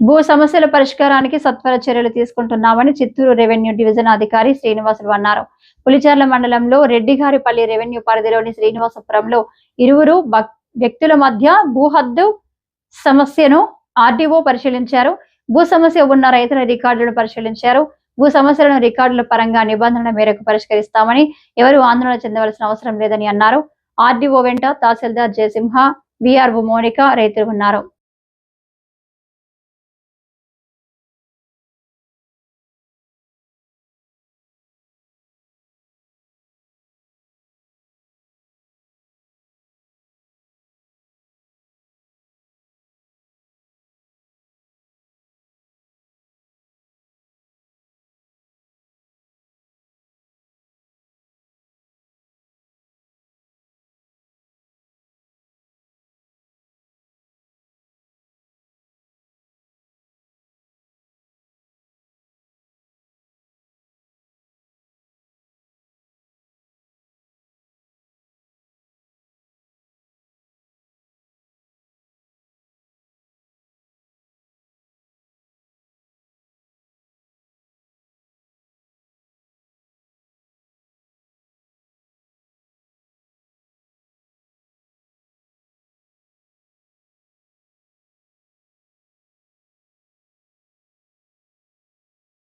భూ సమస్యల పరిష్కారానికి సత్వర చర్యలు తీసుకుంటున్నామని చిత్తూరు రెవెన్యూ డివిజన్ అధికారి శ్రీనివాసులు అన్నారు. పులిచర్ల మండలంలో రెడ్డిగారిపల్లి రెవెన్యూ పరిధిలోని శ్రీనివాసపురంలో ఇరువురు వ్యక్తుల మధ్య భూహద్దు సమస్యను ఆర్డీఓ పరిశీలించారు. భూ సమస్య ఉన్న రైతుల రికార్డులను పరిశీలించారు. భూ సమస్యలను రికార్డుల పరంగా నిబంధనల మేరకు పరిష్కరిస్తామని ఎవరు ఆందోళన చెందవలసిన అవసరం లేదని అన్నారు. ఆర్డీఓ వెంట తహసీల్దార్ జయసింహ విఆర్ఓ మోనిక రైతులు ఉన్నారు.